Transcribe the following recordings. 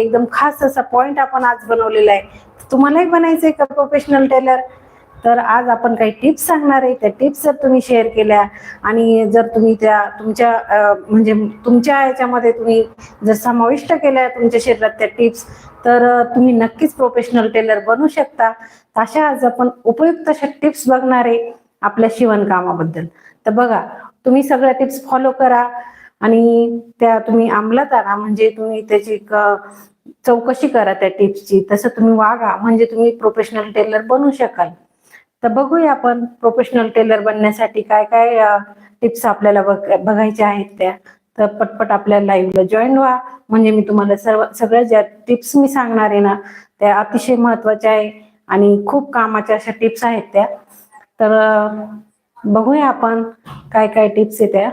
एकदम खास असा पॉइंट आपण आज बनवलेला आहे. तुम्हालाही बनायचंय का प्रोफेशनल टेलर तर आज आपण काही टिप्स सांगणार आहे. त्या टिप्स जर तुम्ही शेअर केल्या आणि जर तुम्ही त्या तुमच्या म्हणजे तुमच्या याच्यामध्ये तुम्ही जर समाविष्ट केल्या तुमच्या शरीरात त्या टिप्स तर तुम्ही नक्कीच प्रोफेशनल टेलर बनू शकता. अशा आज आपण उपयुक्त अशा टिप्स बघणार आहे आपल्या शिवणकामाबद्दल. तर बघा तुम्ही सगळ्या टिप्स फॉलो करा. आणि त्या तुम्ही अंमलात आणा. म्हणजे तुम्ही त्याची चौकशी करा त्या टिप्सची. तसं तुम्ही वागा. म्हणजे तुम्ही प्रोफेशनल टेलर बनू शकाल. तर बघूया आपण प्रोफेशनल टेलर बनण्यासाठी काय काय टिप्स आपल्याला बघ- बघायच्या आहेत त्या. तर पटपट आपल्या लाईव्हला जॉईन व्हा. म्हणजे मी तुम्हाला सर्व सगळ्या ज्या टिप्स मी सांगणार आहे ना त्या अतिशय महत्त्वाच्या आहे. आणि खूप कामाच्या अशा टिप्स आहेत त्या. तर बघूया आपण काय काय टिप्स आहे त्या.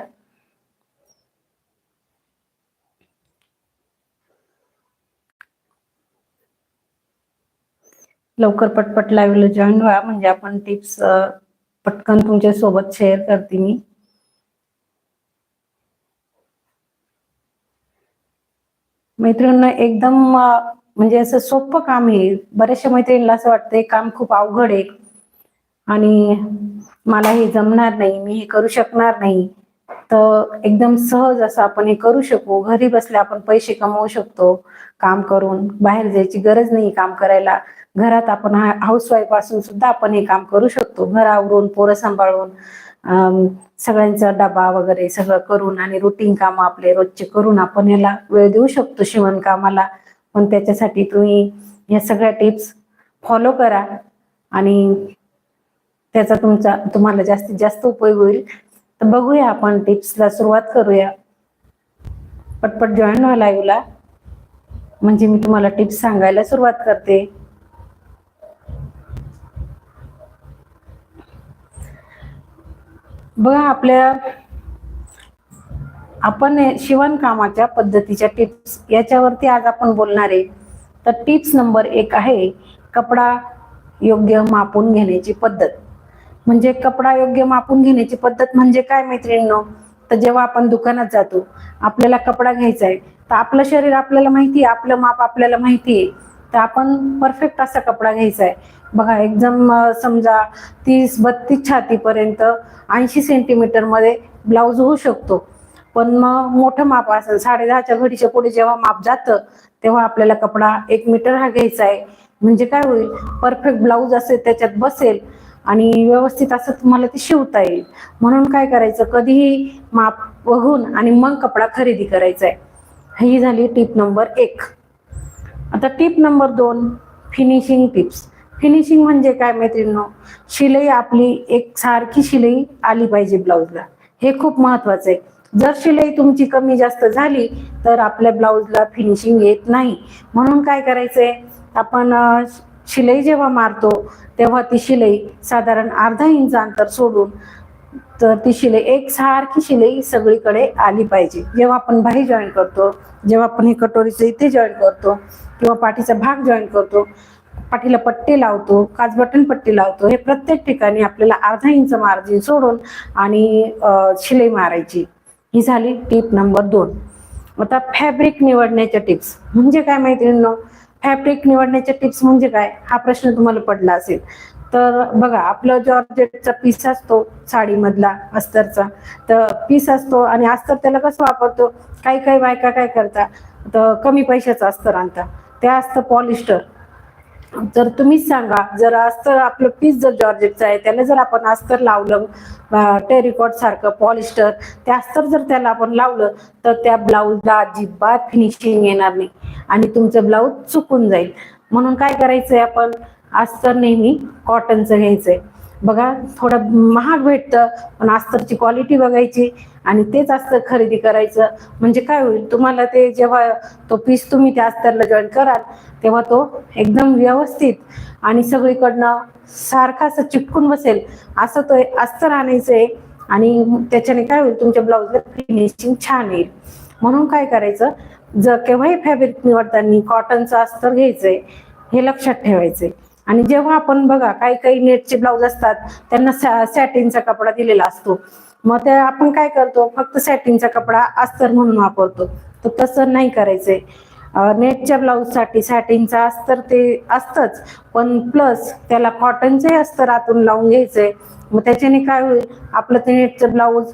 लवकर पटपट लाईव्हला जॉईन व्हा. म्हणजे आपण टिप्स पटकन तुमच्यासोबत शेअर करते मी. मैत्रिणींना एकदम म्हणजे असं सोपं काम आहे. बऱ्याचशा मैत्रिणीला असं वाटतं हे काम खूप अवघड आहे. आणि मला हे जमणार नाही मी हे करू शकणार नाही. तर एकदम सहज असं आपण हे करू शकू. घरी बसल्या आपण पैसे कमवू शकतो काम करून. बाहेर जायची गरज नाही काम करायला. घरात आपण हाऊसवाईफ असून सुद्धा आपण हे काम करू शकतो. घर आवरून पोरं सांभाळून सगळ्यांचा डबा वगैरे सगळं करून आणि रुटीन काम आपले रोजचे करून आपण याला वेळ देऊ शकतो शिवणकामाला पण त्याच्यासाठी तुम्ही या सगळ्या टिप्स फॉलो करा आणि त्याचा तुमचा तुम्हाला जास्तीत जास्त उपयोग होईल. तर बघूया आपण टिप्सला सुरुवात करूया. पटपट जॉईन व्हा लाईव्हला म्हणजे मी तुम्हाला टिप्स सांगायला सुरुवात करते. बघा आपल्या आपण शिवणकामाच्या पद्धतीच्या टिप्स याच्यावरती आज आपण बोलणार आहे. तर टिप्स नंबर एक आहे कपडा योग्य मापून घेण्याची पद्धत. म्हणजे कपडा योग्य मापून घेण्याची पद्धत म्हणजे काय मैत्रिणींनो? तर जेव्हा आपण दुकानात जातो आपल्याला कपडा घ्यायचा आहे तर आपलं शरीर आपल्याला माहिती आहे आपलं माप आपल्याला माहिती आहे. तर आपण परफेक्ट असा कपडा घ्यायचा आहे. बघा एकदम समजा तीस बत्तीस छातीपर्यंत ऐंशी सेंटीमीटरमध्ये ब्लाऊज होऊ शकतो. पण मग मोठं माप असेल साडे दहाच्या घडीच्या पुढे जेव्हा माप जातं तेव्हा आपल्याला कपडा एक मीटर हा घ्यायचा आहे. म्हणजे काय होईल? परफेक्ट ब्लाऊज असेल त्याच्यात बसेल. आणि व्यवस्थित असं तुम्हाला ते शिवता येईल. म्हणून काय करायचं? कधीही माप बघून आणि मग कपडा खरेदी करायचा आहे ही झाली टिप नंबर एक. आता टिप नंबर दोन फिनिशिंग टिप्स. फिनिशिंग म्हणजे काय मैत्रिणींनो? शिलाई आपली एक सारखी शिलाई आली पाहिजे ब्लाऊजला. हे खूप महत्वाचं आहे जर शिलाई तुमची कमी जास्त झाली तर आपल्या ब्लाऊजला फिनिशिंग येत नाही. म्हणून काय करायचंय? आपण शिलाई जेव्हा मारतो तेव्हा ती शिलाई साधारण अर्धा इंच अंतर सोडून तर ती शिलाई एक सारखी शिलाई सगळीकडे आली पाहिजे. जेव्हा आपण बाही जॉईन करतो जेव्हा आपण हे कटोरीचं इथे जॉईन करतो किंवा पाठीचा भाग जॉईन करतो पाठीला पट्टी लावतो काच बटन पट्टी लावतो हे प्रत्येक ठिकाणी आपल्याला अर्धा इंच मार्जिन सोडून आणि शिलाई मारायची. ही झाली टीप नंबर दोन. आता फॅब्रिक निवडण्याच्या टिप्स म्हणजे काय मैत्रिणींनो? फॅब्रिक निवडण्याच्या टिप्स म्हणजे काय? हा प्रश्न तुम्हाला पडला असेल. तर बघा आपलं जॉर्जेटचा पीस असतो साडीमधला अस्तरचा. तर पीस असतो आणि अस्तर त्याला कसं वापरतो? काही काही बायका काय करता तर कमी पैशाचं अस्तर आणता ते असतं पॉलिस्टर. तर तुम्हीच सांगा जर अस्तर आपलं पीस जर जॉर्जेटचं आहे त्याला जर आपण अस्तर लावलं टेरिकॉट सारखं पॉलिस्टर ते अस्तर जर त्याला आपण लावलं तर त्या ब्लाऊजला अजिबात फिनिशिंग येणार नाही आणि तुमचं ब्लाऊज चुकून जाईल. म्हणून काय करायचंय आपण? अस्तर नेहमी कॉटनचं घ्यायचंय. बघा थोडं महाग भेटतं पण अस्तरची क्वालिटी बघायची आणि तेच अस्तर खरेदी करायचं. म्हणजे काय होईल तुम्हाला ते जेव्हा तो पीस तुम्ही त्या अस्तरला जॉईन कराल तेव्हा तो एकदम व्यवस्थित आणि सगळीकडनं सारखा असं चिटकून बसेल. असं तो अस्तर आणायचं आहे आणि त्याच्याने काय होईल तुमच्या ब्लाऊजला फिनिशिंग छान येईल. म्हणून काय करायचं जर केव्हाही फॅब्रिक निवडताना कॉटनचं अस्तर घ्यायचंय हे लक्षात ठेवायचंय. आणि जेव्हा आपण बघा काही काही नेटचे ब्लाऊज असतात त्यांना सॅटिनचा कपडा दिलेला असतो. मग ते आपण काय करतो फक्त सॅटिनचा कपडा अस्तर म्हणून वापरतो. तर तसं नाही करायचंय. नेटच्या ब्लाऊजसाठी सॅटिनचा अस्तर ते असतंच पण प्लस त्याला कॉटनचंही अस्तर आतून लावून घ्यायचंय. मग त्याच्याने काय होईल आपलं ते नेटचं ब्लाऊज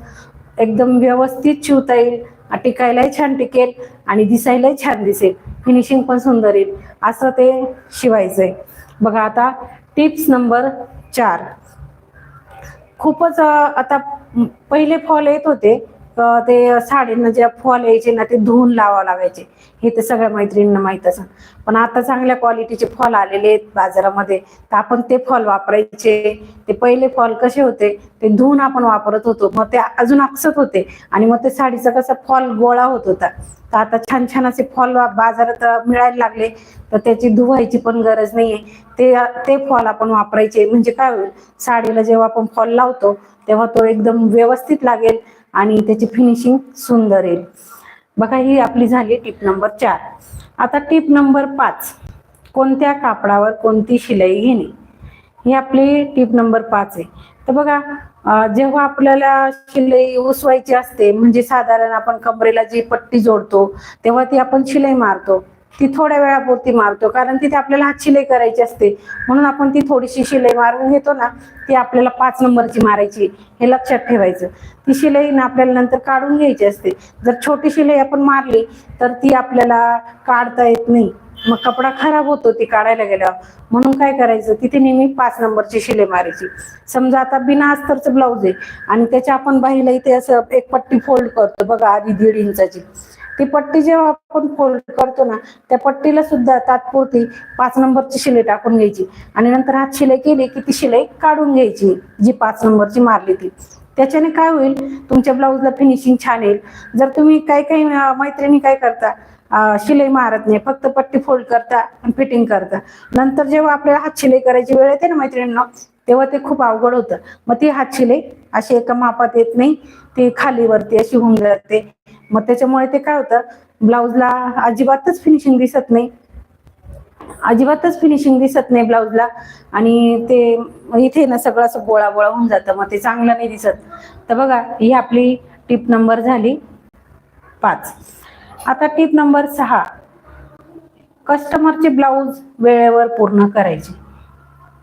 एकदम व्यवस्थित शिवता येईल टिकायलाही छान टिकेल आणि दिसायलाही छान दिसेल. फिनिशिंग पण सुंदर येईल. असं ते शिवायचंय. बघा आता टिप्स नंबर चार. खूपच आता पहिले फॉल येत होते. ते साडीनं जे फॉल यायचे ना ते धुवून लावावं लागायचे. हे तर सगळ्या मैत्रिणींना माहीत असं पण आता चांगल्या क्वालिटीचे फॉल आलेले आहेत बाजारामध्ये. तर आपण ते फॉल वापरायचे. ते पहिले फॉल कसे होते ते धुवून आपण वापरत होतो. मग ते अजून अक्षत होते. आणि मग ते साडीचा कसा फॉल गोळा होत होता. तर आता छान छान असे फॉल बाजारात मिळायला लागले. तर त्याची धुवायची पण गरज नाहीये. ते ते फॉल आपण वापरायचे. म्हणजे काय होईल साडीला जेव्हा आपण फॉल लावतो तेव्हा तो एकदम व्यवस्थित लागेल. आणि त्याची फिनिशिंग सुंदर येईल. बघा ही आपली झाली टिप नंबर चार. आता टिप नंबर पाच. कोणत्या कापडावर कोणती शिलाई घेणे? ही आपली टिप नंबर पाच आहे. तर बघा जेव्हा आपल्याला शिलाई उसवायची असते म्हणजे साधारण आपण कमरेला जी पट्टी जोडतो तेव्हा ती आपण शिलाई मारतो. ती थोड्या वेळापुरती मारतो कारण तिथे आपल्याला हात शिलाई करायची असते. म्हणून आपण ती थोडीशी शिलाई मारून घेतो ना ती आपल्याला पाच नंबरची मारायची हे लक्षात ठेवायचं. ती शिलाई ना आपल्याला नंतर काढून घ्यायची असते. जर छोटी शिलाई आपण मारली तर ती आपल्याला काढता येत नाही. मग कपडा खराब होतो ती काढायला गेल्यावर. म्हणून काय करायचं तिथे नेहमी पाच नंबरची शिलाई मारायची. समजा आता बिना अस्तरचं ब्लाऊज आहे आणि त्याच्या आपण बाहीला इथे असं एक पट्टी फोल्ड करतो बघा आधी दीड इंचाची. ती पट्टी जेव्हा आपण फोल्ड करतो ना त्या पट्टीला सुद्धा तात्पुरती पाच नंबरची शिलाई टाकून घ्यायची. आणि नंतर हात शिलाई केली की ती शिलाई काढून घ्यायची जी पाच नंबरची मारली ती. त्याच्याने काय होईल? तुमच्या ब्लाऊजला फिनिशिंग छान येईल. जर तुम्ही काही काही मैत्रिणी काय करता शिलाई मारत नाही फक्त पट्टी फोल्ड करता आणि फिटिंग करता. नंतर जेव्हा आपल्याला हात शिलाई करायची वेळ येते ना मैत्रिणींना तेव्हा ते खूप अवघड होतं. मग ती हात शिलाई अशी एका मापात येत नाही ती खालीवरती अशी होऊन जाते. मग त्याच्यामुळे ते काय होतं ब्लाऊजला अजिबातच फिनिशिंग दिसत नाही. अजिबातच फिनिशिंग दिसत नाही ब्लाऊजला. आणि ते इथे ना सगळं असं गोळा गोळा होऊन जातं मग ते चांगलं नाही दिसत. तर बघा ही आपली टिप नंबर झाली पाच. आता टिप नंबर सहा. कस्टमरचे ब्लाऊज वेळेवर पूर्ण करायचे.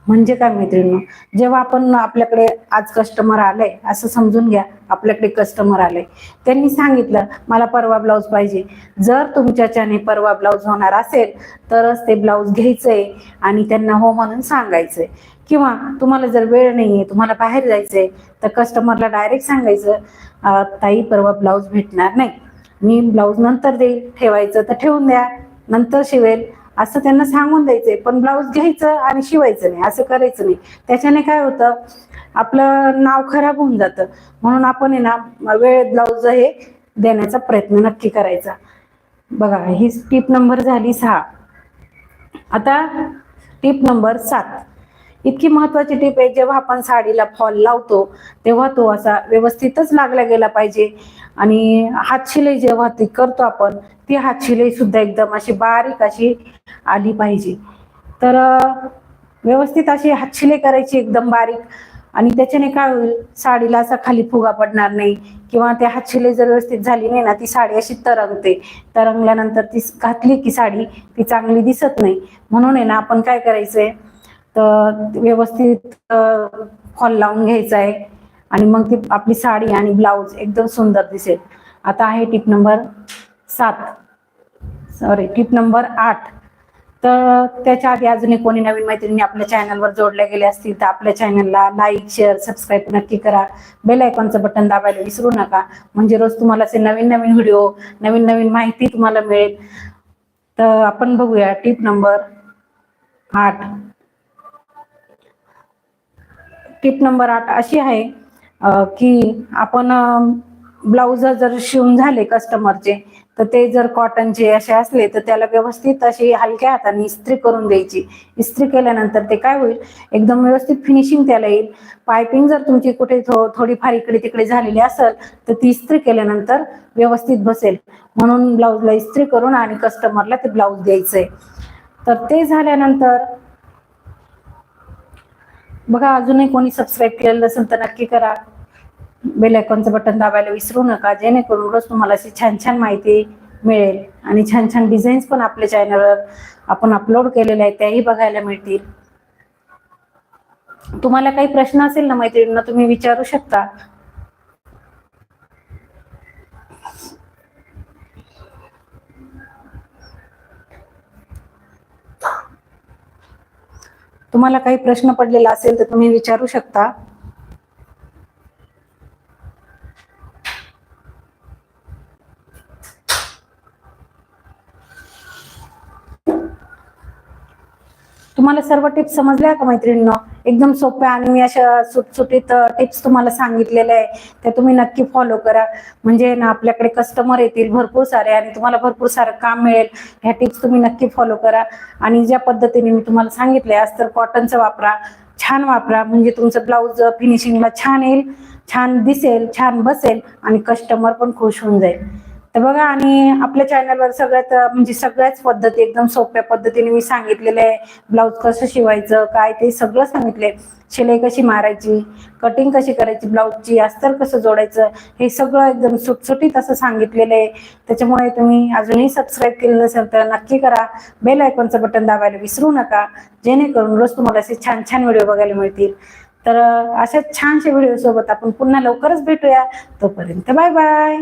म्हणजे काय मैत्रिणी जेव्हा आपण आपल्याकडे आज कस्टमर आलंय असं समजून घ्या आपल्याकडे कस्टमर आलंय. त्यांनी सांगितलं मला परवा ब्लाऊज पाहिजे. जर तुमच्याच्याने परवा ब्लाऊज होणार असेल तरच ते ब्लाऊज घ्यायचंय आणि त्यांना हो म्हणून सांगायचंय. किंवा तुम्हाला जर वेळ नाहीये तुम्हाला बाहेर जायचंय तर कस्टमरला डायरेक्ट सांगायचं ताई परवा ब्लाऊज भेटणार नाही. मी ब्लाऊज नंतर देईल. ठेवायचं तर ठेवून द्या. नंतर शिवेल. असं त्यांना सांगून द्यायचंय पण ब्लाऊज घ्यायचं आणि शिवायचं नाही असं करायचं नाही. त्याच्याने काय होतं आपलं नाव खराब होऊन जातं. म्हणून आपण आहे ना वेळेत ब्लाऊज हे देण्याचा प्रयत्न नक्की करायचा. बघा ही टीप नंबर झाली सहा. आता टीप नंबर सात. इतकी महत्वाची टीप आहे जेव्हा आपण साडीला फॉल लावतो तेव्हा तो असा व्यवस्थितच लागला गेला पाहिजे. आणि हातशिलाई जेव्हा ती करतो आपण ती हातशिलाई सुद्धा एकदम अशी बारीक अशी आली पाहिजे. तर व्यवस्थित अशी हातशिलाई करायची एकदम बारीक. आणि त्याच्याने काय होईल साडीला असा खाली फुगा पडणार नाही. किंवा त्या हातशिलाई जर व्यवस्थित झाली नाही ना ती साडी अशी तरंगते. तरंगल्यानंतर ती घातली की साडी ती चांगली दिसत नाही. म्हणून आहे ना आपण काय करायचंय तर व्यवस्थित फॉल लावून घ्यायचा आहे. आणि मग ती आपली साडी आणि ब्लाऊज एकदम सुंदर दिसेल. आता आहे टिप नंबर सात. सॉरी टिप नंबर आठ. तर त्याच्या आधी अजूनही कोणी नवीन मैत्रिणी आपल्या चॅनलवर जोडल्या गेल्या असतील तर आपल्या चॅनलला लाईक शेअर सबस्क्राईब नक्की करा. बेल आयकॉनचं बटन दाबायला विसरू नका. म्हणजे रोज तुम्हाला असे नवीन नवीन व्हिडिओ नवीन नवीन माहिती तुम्हाला मिळेल. तर आपण बघूया टिप नंबर आठ. टिप नंबर आठ अशी आहे की आपण ब्लाउज जर शिवून झाले कस्टमरचे तर ते जर कॉटनचे असे असले तर त्याला व्यवस्थित अशी हलक्या हाताने इस्त्री करून द्यायची. इस्त्री केल्यानंतर ते काय होईल? एकदम व्यवस्थित फिनिशिंग त्याला येईल. पायपिंग जर तुमची कुठे थो थोडीफार इकडे तिकडे झालेली असेल तर ती इस्त्री केल्यानंतर व्यवस्थित बसेल. म्हणून ब्लाऊजला इस्त्री करून आणि कस्टमरला ते ब्लाऊज द्यायचंय. तर ते झाल्यानंतर बघा अजूनही कोणी सबस्क्राईब केलेलं असेल तर नक्की करा. बेल आयकॉनचं बटन दाबायला विसरू नका जेणेकरून रोज तुम्हाला अशी छान छान माहिती मिळेल. आणि छान छान डिझाईन्स पण आपल्या चॅनलवर आपण अपलोड केलेल्या आहेत त्याही बघायला मिळतील. तुम्हाला काही प्रश्न असेल ना मैत्रिणींना तुम्ही विचारू शकता. तुम्हाला काही प्रश्न पडलेला असेल तर तुम्ही विचारू शकता. तुम्हाला सर्व टिप्स समजल्या का मैत्रिणींना? एकदम सोप्या आणि मी अशा सुटसुटीत टिप्स तुम्हाला सांगितलेल्या आहे त्या तुम्ही नक्की फॉलो करा. म्हणजे ना आपल्याकडे कस्टमर येतील भरपूर सारे आणि तुम्हाला भरपूर सारं काम मिळेल. ह्या टिप्स तुम्ही नक्की फॉलो करा. आणि ज्या पद्धतीने मी तुम्हाला सांगितलंय तर कॉटनचं वापरा छान वापरा. म्हणजे तुमचं ब्लाऊज फिनिशिंगला छान येईल छान दिसेल छान बसेल आणि कस्टमर पण खुश होऊन जाईल. तर बघा आणि आपल्या चॅनलवर सगळ्यात म्हणजे सगळ्याच पद्धती एकदम सोप्या पद्धतीने मी सांगितलेलं आहे. ब्लाऊज कसं शिवायचं काय ते सगळं सांगितलंय. शिलाई कशी मारायची कटिंग कशी करायची ब्लाऊजची अस्तर कसं जोडायचं हे सगळं एकदम सुटसुटीत असं सांगितलेलं आहे. त्याच्यामुळे तुम्ही अजूनही सबस्क्राईब केलं नसेल तर नक्की करा. बेल आयकॉनचं बटन दाबायला विसरू नका. जेणेकरून रोज तुम्हाला असे छान छान व्हिडिओ बघायला मिळतील. तर अशाच छानशा व्हिडिओ सोबत आपण पुन्हा लवकरच भेटूया. तोपर्यंत बाय बाय